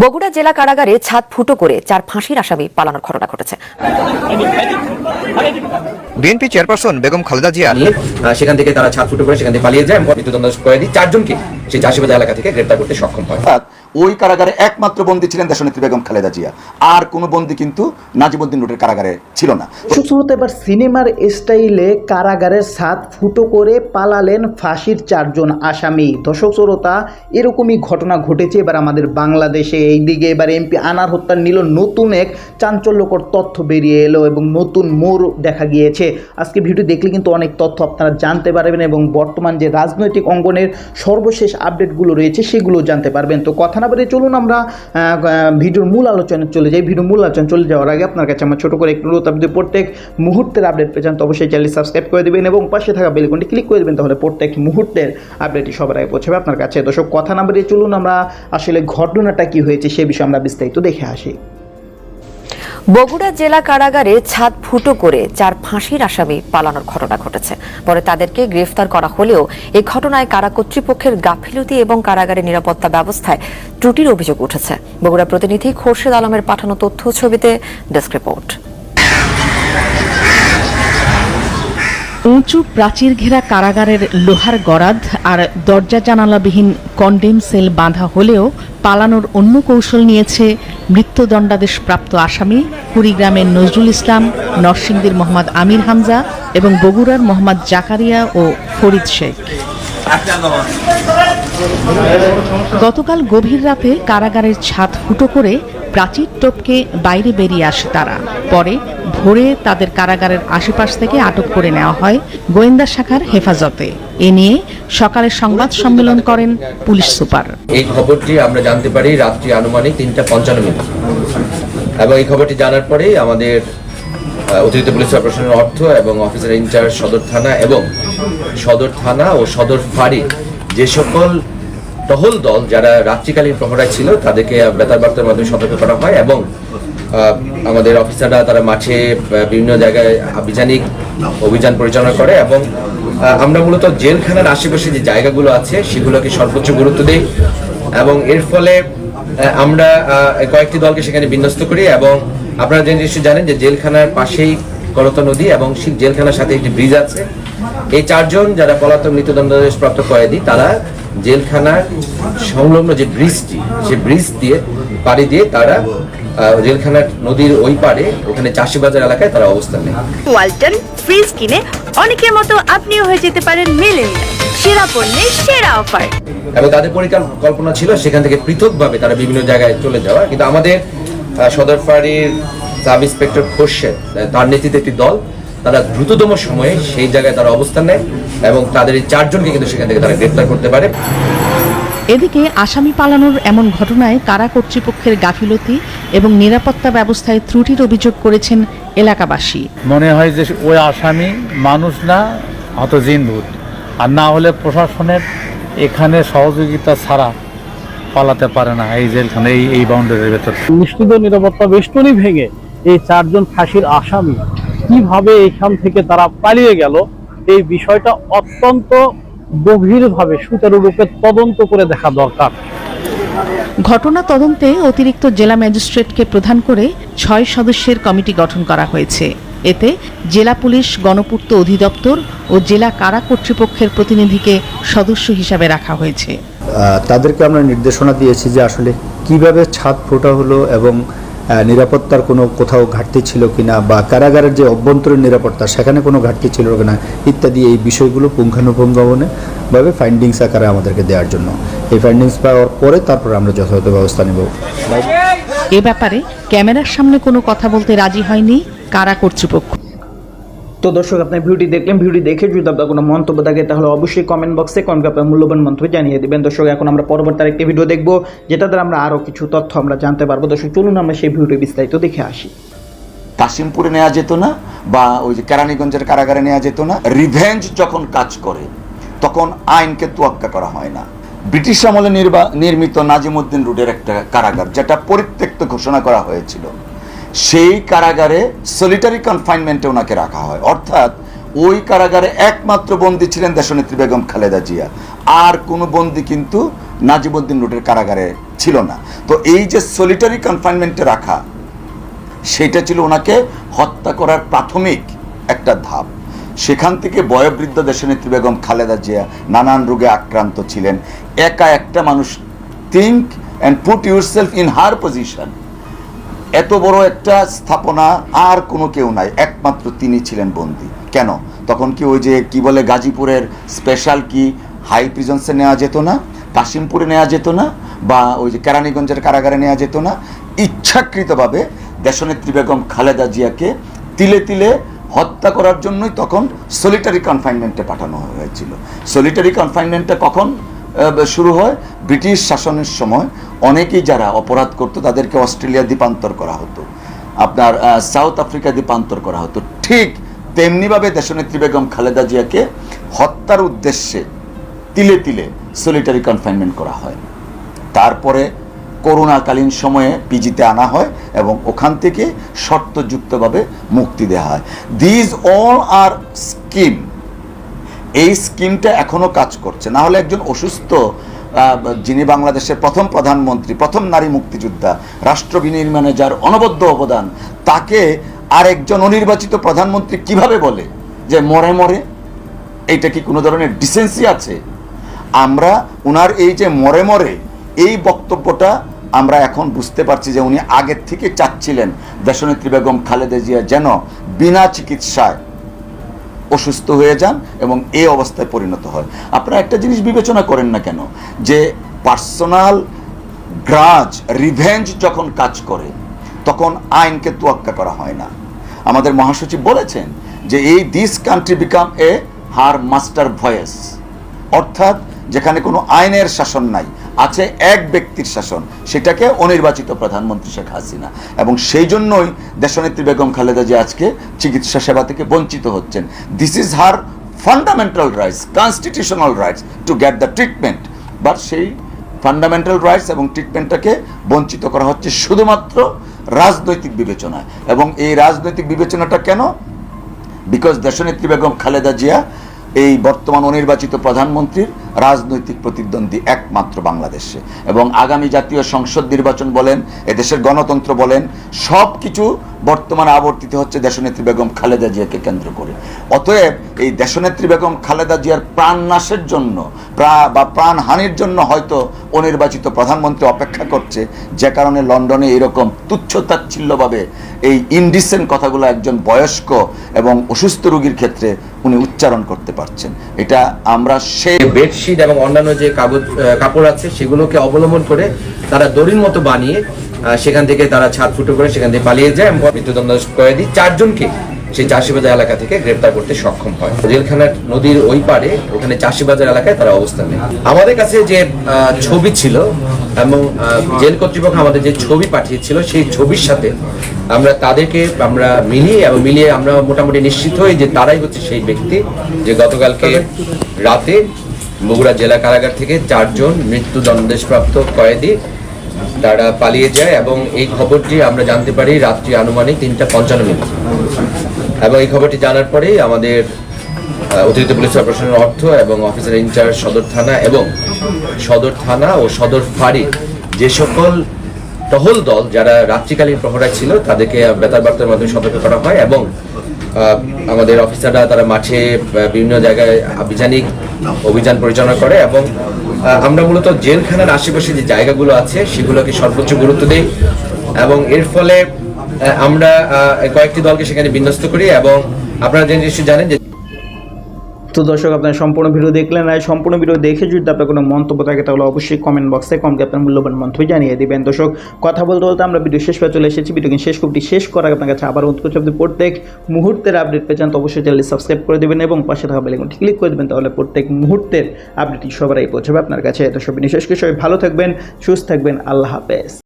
বগুড়া জেলা কারাগারে ছাদ ফুটো করে চার ফাঁসির আসামি পালানোর ঘটনা ঘটেছে। বিএনপি চেয়ারপারসন বেগম খালেদা জিয়া সেখান থেকে তারা ছাদ ফুটো করে সেখান থেকে পালিয়ে যায় এবং মৃত্যুদণ্ড কয়েদি চারজনকে সেই চাষিবাজার এলাকা থেকে গ্রেপ্তার করতে সক্ষম হয়। ওই কারাগারে একমাত্র বন্দী ছিলেন দেশনেত্রী বেগম খালেদা জিয়া। আর কোনো বন্দী কিন্তু নাজিমুদ্দিন রুটের কারাগারে ছিল না। সুশ্রোতা, এবার সিনেমার স্টাইলে কারাগারের সাত ফুটো করে পালালেন ফাঁসির চারজন আসামি। দর্শক, শ্রোতা, এরকমই ঘটনা ঘটেছে এবার আমাদের বাংলাদেশে। এই দিকে এবার এমপি আনার হত্যার নিল নতুন এক চাঞ্চল্যকর তথ্য বেরিয়ে এলো এবং নতুন মোড় দেখা গিয়েছে। আজকে ভিডিও দেখলে কিন্তু অনেক তথ্য আপনারা জানতে পারবেন এবং বর্তমান যে রাজনৈতিক অঙ্গনের সর্বশেষ আপডেটগুলো রয়েছে সেগুলো জানতে পারবেন। তো কথা না বলে চলুন আমরা ভিডিওর মূল আলোচনা চলে যাই। ভিডিও মূল আলোচনা চলে যাওয়ার আগে আপনার কাছে আমার ছোটো করে একটু অনুরোধ, আপনি প্রত্যেক মুহূর্তের আপডেট পেয়ে যান, তো অবশ্যই চ্যানেল সাবস্ক্রাইব করে দেবেন এবং পাশে থাকা বেলকনটি ক্লিক করে দেবেন, তাহলে প্রত্যেক মুহূর্তের আপডেটটি সবার আগে পৌঁছাবে আপনার কাছে। দর্শক, কথা না বলে চলুন আমরা আসলে ঘটনাটা কি হয়েছে সে বিষয়ে আমরা বিস্তারিত দেখে আসি। বগুড়া জেলা কারাগারে ছাদ ফুটো করে চার ফাঁসির আসামি পালানোর ঘটনা ঘটেছে। পরে তাদেরকে গ্রেফতার করা হলেও এই ঘটনায় কারা কর্তৃপক্ষের গাফিলতি এবং কারাগারের নিরাপত্তা ব্যবস্থায় ত্রুটির অভিযোগ উঠেছে। বগুড়া প্রতিনিধি খোরশেদ আলমের পাঠানো তথ্য ছবিতে ডেস্ক রিপোর্ট। উঁচু প্রাচীর ঘেরা কারাগারের লোহার গরাদ আর দরজা জানালাবিহীন কন্ডেম সেল বাঁধা হলেও পালানোর অন্য কৌশল নিয়েছে মৃত্যুদণ্ডাদেশ প্রাপ্ত আসামি কুড়িগ্রামের নজরুল ইসলাম, নরসিংদীর মোহাম্মদ আমির হামজা এবং বগুড়ার মোহাম্মদ জাকারিয়া ও ফরিদ শেখ। গতকাল গভীর রাতে কারাগারের ছাদ ফুটো করে প্রাচীর টপকে বাইরে বেরিয়ে আসে তারা। পরে ভোরে তাদের কারাগারের আশেপাশ থেকে আটক করে নেওয়া হয় গোয়েন্দা শাখার হেফাজতে। এ নিয়ে সকালে সংবাদ সম্মেলন করেন পুলিশ সুপার। এই খবরটি আমরা জানতে পারি রাত্রি আনুমানিক তিনটা পঞ্চান্ন মিনিট। এবং এই খবরটি জানার পরেই আমাদের অতিরিক্ত পুলিশ সুপার প্রশাসনের অর্থ এবং অফিসার ইনচার্জ সদর থানা এবং সদর থানা ও সদর ফাঁড়ির যে সকল টহল দল যারা রাত্রিকালীন প্রহরায় ছিল, তাদেরকে বেতার বার্তার মাধ্যমে সতর্ক করা হয় এবং আমাদের অফিসাররা তারা মাঠে বিভিন্ন জায়গায় আভিযানিক অভিযান পরিচালনা করে এবং আমরা মূলত জেলখানার আশেপাশে যে জায়গাগুলো আছে, সেগুলোকে সর্বোচ্চ গুরুত্ব দিই এবং এর ফলে আমরা কয়েকটি দলকে সেখানে বিন্যস্ত করি এবং আপনারা যে নিশ্চয়ই জানেন যে জেলখানার পাশেই করতা নদী এবং জেলখানার সাথে একটি ব্রিজ আছে। এই চারজন যারা পলাতক মৃত্যুদণ্ডাদেশ প্রাপ্ত কয়েদি তারা জেলখানার সংলগ্ন যে ব্রিজটি সে ব্রিজ দিয়ে পাড়ি দিয়ে তারা জেলখানার নদীর ওই পারে ওখানে চাষিবাজার এলাকায় তারা অবস্থান নেয়। ওয়ালটন ফ্রিজ কিনে অনেকের মতো আপনিও হয়ে যেতে পারেন মেলেনিয়া সেরা পণ্যের সেরা অফার। এবং তাদের পরিকল্পনা ছিল সেখান থেকে পৃথকভাবে তারা বিভিন্ন জায়গায় চলে যাওয়া। কিন্তু আমাদের সদর ফাঁড়ির সাব ইন্সপেক্টর খোরশেদ তার নেতৃত্বে একটি দল তারা দ্রুততম সময়ে সেই জায়গায় তারা অবস্থান নেয় এবং তাদের এই চারজনকে কিন্তু সেখান থেকে তারা গ্রেপ্তার করতে পারে। এদিকে আসামি পালানোর এমন ঘটনায় কারা কর্তৃপক্ষের গাফিলতি এবং নিরাপত্তা ব্যবস্থায় ত্রুটির অভিযোগ করেছেন এলাকাবাসী? মনে হয় যে ওই আসামি মানুষ না হয়তো জিনভূত আর না হলে প্রশাসনের এখানে সহযোগিতা ছাড়া পালাতে পারে না এই জেলখানে এই এই বাউন্ডারির ভেতর। নিশ্চিত নিরাপত্তা বেষ্টনী ভেঙে এই চারজন ফাঁসির আসামি কীভাবে এখান থেকে তারা পালিয়ে গেল এই বিষয়টা অত্যন্ত গভীরভাবে সুচারুরূপে তদন্ত করে দেখা দরকার। ঘটনা তদন্তে অতিরিক্ত জেলা ম্যাজিস্ট্রেটকে প্রধান করে ছয় সদস্যের কমিটি গঠন করা হয়েছে। এতে জেলা পুলিশ গণপূর্ত অধিদপ্তর ও জেলা কারা কর্তৃপক্ষের প্রতিনিধিকে সদস্য হিসাবে রাখা হয়েছে। তাদেরকে আমরা নির্দেশনা দিয়েছি যে আসলে কীভাবে ছাদ ফোটা হলো এবং নিরাপত্তার কোনো কোথাও ঘাটতি ছিল কিনা বা কারাগারের যে অভ্যন্তরীণ নিরাপত্তা সেখানে কোনো ঘাটতি ছিল কিনা ইত্যাদি এই বিষয়গুলো পুঙ্খানুপুঙ্খানুভাবে ভাবে ফাইন্ডিংস আকারে আমাদেরকে দেওয়ার জন্য। এই ফাইন্ডিংস পাওয়ার পরে তারপর আমরা যথাযথ ব্যবস্থা নেব। এ ব্যাপারে ক্যামেরার সামনে কোনো কথা বলতে রাজি হয়নি। কারা কর্তৃপক্ষ? তো দর্শক আপনার ভিডিওটি দেখলেন ভিডিওটি দেখে যদি আপনার কোনো মন্তব্য থাকে তাহলে অবশ্যই কমেন্ট বক্সে কমেন্ট আপনার মূল্যবান মন্তব্য জানিয়ে দেবেন। দর্শক এখন আমরা পরবর্তী আরেকটি ভিডিও দেখব যেটা দ্বারা আমরা আরও কিছু তথ্য আমরা জানতে পারব। দর্শক চলুন আমরা সেই ভিডিওটি বিস্তারিত দেখে আসি। কাশিমপুরে নেওয়া যেত না বা ওই যে কেরানীগঞ্জের কারাগারে নেওয়া যেত না রিভেঞ্জ যখন কাজ করে তখন আইনকে তোয়াক্কা করা হয় না। ব্রিটিশ আমলে নির্মিত নাজিমুদ্দিন রুডের একটা কারাগার যেটা পরিত্যক্ত ঘোষণা করা হয়েছিল। সেই কারাগারে সলিটারি কনফাইনমেন্টে ওনাকে রাখা হয়। অর্থাৎ ওই কারাগারে একমাত্র বন্দী ছিলেন দেশনেত্রী বেগম খালেদা জিয়া। আর কোনো বন্দী কিন্তু নাজিমুদ্দিন রুডের কারাগারে ছিল না। তো এই যে সলিটারি কনফাইনমেন্টে রাখা, সেটা ছিল ওনাকে হত্যা করার প্রাথমিক একটা ধাপ। সেখান থেকে বয়োবৃদ্ধ দেশনেত্রী বেগম খালেদা জিয়া নানান রোগে আক্রান্ত ছিলেন। একা একটা মানুষ think and put yourself in her position এত বড় একটা স্থাপনা আর কোনো কেউ নাই, একমাত্র তিনি ছিলেন বন্দী। কেন? তখন কি ওই যে, কি বলে গাজীপুরের স্পেশাল কি হাই প্রিজন্সে নেওয়া যেত না? কাশিমপুরে নেওয়া যেত না? বা ওই যে কেরানীগঞ্জের কারাগারে নেওয়া যেত না? ইচ্ছাকৃতভাবে দেশনেত্রী বেগম খালেদা জিয়াকে তিলে তিলে হত্যা করার জন্যই তখন সলিটারি কনফাইনমেন্টে পাঠানো হয়েছিল। সলিটারি কনফাইনমেন্টটা কখন? শুরু হয় ব্রিটিশ শাসনের সময়। অনেকেই যারা অপরাধ করতো, তাদেরকে অস্ট্রেলিয়া দ্বীপান্তর করা হতো। আপনার সাউথ আফ্রিকা দ্বীপান্তর করা হতো। ঠিক তেমনিভাবে দেশনেত্রী বেগম খালেদা জিয়াকে হত্যার উদ্দেশ্যে তিলে তিলে সলিটারি কনফাইনমেন্ট করা হয়। তারপরে করোনাকালীন সময়ে পিজিতে আনা হয় এবং ওখান থেকে শর্তযুক্তভাবে মুক্তি দেওয়া হয়। দিজ অল আর স্কিম এই স্কিমটা এখনও কাজ করছে। না হলে একজন অসুস্থ যিনি বাংলাদেশের প্রথম প্রধানমন্ত্রী, প্রথম নারী মুক্তিযোদ্ধা, রাষ্ট্র বিনির্মাণে যার অনবদ্য অবদান, তাকে আর একজন অনির্বাচিত প্রধানমন্ত্রী কীভাবে বলে যে মরে মরে? এইটা কি কোনো ধরনের ডিসেন্সি আছে? আমরা, উনার এই যে মরে মরে, এই বক্তব্যটা আমরা এখন বুঝতে পারছি যে উনি আগের থেকে চাচ্ছিলেন। দেশনেত্রী বেগম খালেদা জিয়া যেন বিনা চিকিৎসায় অসুস্থ হয়ে যান এবং এই অবস্থায় পরিণত হয় আপনারা একটা জিনিস বিবেচনা করেন না কেন? যে পার্সোনাল গ্রাজ, রিভেঞ্জ যখন কাজ করে, তখন আইনকে তোয়াক্কা করা হয় না। আমাদের মহাসচিব বলেছেন যে এই this country become a her master voice অর্থাৎ যেখানে কোনো আইনের শাসন নাই আছে এক ব্যক্তির শাসন, সেটাকে অনির্বাচিত প্রধানমন্ত্রী শেখ হাসিনা। এবং সেই জন্যই দেশনেত্রী বেগম খালেদা যে আজকে চিকিৎসা সেবা থেকে বঞ্চিত হচ্ছেন। This is her fundamental rights constitutional rights to get the treatment but সেই ফান্ডামেন্টাল রাইটস এবং ট্রিটমেন্টটাকে বঞ্চিত করা হচ্ছে শুধুমাত্র রাজনৈতিক বিবেচনায়। এবং এই রাজনৈতিক বিবেচনাটা কেন? বিকজ দেশনেত্রী বেগম খালেদা জিয়া এই বর্তমান অনির্বাচিত প্রধানমন্ত্রীর রাজনৈতিক প্রতিদ্বন্দ্বী একমাত্র বাংলাদেশে। এবং আগামী জাতীয় সংসদ নির্বাচন বলেন, এদেশের গণতন্ত্র বলেন সব কিছু বর্তমানে আবর্তিত হচ্ছে দেশনেত্রী বেগম খালেদা জিয়াকে কেন্দ্র করে। অতএব এই দেশনেত্রী বেগম খালেদা জিয়ার প্রাণ নাশের জন্য বা প্রাণহানির জন্য হয়তো অনির্বাচিত প্রধানমন্ত্রী অপেক্ষা করছে, যে কারণে লন্ডনে এরকম তুচ্ছ তাচ্ছিল্যভাবে এই ইনডিসেন্ট কথাগুলো একজন বয়স্ক এবং অসুস্থ রোগীর ক্ষেত্রে উনি উচ্চারণ করতে পারছেন। এটা আমরা সেই বেডশিট এবং অন্যান্য যে কাগজ কাপড় আছে সেগুলোকে অবলম্বন করে তারা দড়ির মতো বানিয়ে সেখান থেকে তারা ছাদ ফুটো করে সেখান থেকে পালিয়ে যায় এবং মৃত্যুদণ্ড কয়েদি চারজনকে সেই চাষিবাজার এলাকা থেকে গ্রেপ্তার করতে সক্ষম হয়। জেলখানার নদীর ওই পারে ওখানে চাষিবাজার এলাকায় তারা অবস্থান নেয়। আমাদের কাছে যে ছবি ছিল এবং জেল কর্তৃপক্ষ আমাদের যে ছবি পাঠিয়েছিল সেই ছবির সাথে আমরা তাদেরকে আমরা মিলিয়ে এবং মিলিয়ে আমরা মোটামুটি নিশ্চিত হই যে তারাই হচ্ছে সেই ব্যক্তি যে গতকালকে রাতে বগুড়া জেলা কারাগার থেকে চারজন মৃত্যুদণ্ডেশপ্রাপ্ত কয়েদি, তারা পালিয়ে যায় এবং এই খবরটি আমরা জানতে পারি রাত্রি আনুমানিক তিনটা পঞ্চান্ন মিনিট। এবং এই খবরটি জানার পরেই আমাদের অতিরিক্ত পুলিশ অপারেশনের অর্থ এবং অফিসার ইনচার্জ সদর থানা এবং সদর থানা ও সদর ফাঁড়ি যে সকল টহল দল যারা রাত্রিকালীন প্রহরায় ছিল, তাদেরকে বেতার বার্তার মাধ্যমে সতর্ক করা হয় এবং আমাদের অফিসাররা তারা মাঠে বিভিন্ন জায়গায় আভিযানিক অভিযান পরিচালনা করে এবং আমরা মূলত জেলখানার আশেপাশে যে জায়গাগুলো আছে সেগুলোকে সর্বোচ্চ গুরুত্ব দিই এবং এর ফলে আমরা কয়েকটি দলকে সেখানে বিন্যস্ত করি এবং আপনারা যে নিশ্চয়ই জানেন যে তো দর্শক, আপনার সম্পূর্ণ ভিডিও দেখলেন আর সম্পূর্ণ ভিডিও দেখে যদি আপনার কোনো মন্তব্য থাকে, তাহলে অবশ্যই কমেন্ট বক্সে কমকে আপনার মূল্যবান মন্তব্য জানিয়ে দেবেন। দর্শক, কথা বলতে বলতে আমরা ভিডিও শেষ পেয়ে চলে এসেছি। ভিডিও শেষ খুবটি শেষ করার আপনার কাছে আবার অনুরোধ করছি, আপনি প্রত্যেক মুহূর্তের আপডেট পেয়ে তো অবশ্যই চ্যানেলটি সাবস্ক্রাইব করে দেবেন এবং পাশে থাকা বেলাইকনটি ক্লিক করে দেবেন, তাহলে প্রত্যেক মুহূর্তের আপডেটটি সবারই পৌঁছাবে আপনার কাছে। দর্শক বিশেষ করে, সবাই ভালো থাকবেন, সুস্থ থাকবেন, আল্লাহ হাফেজ।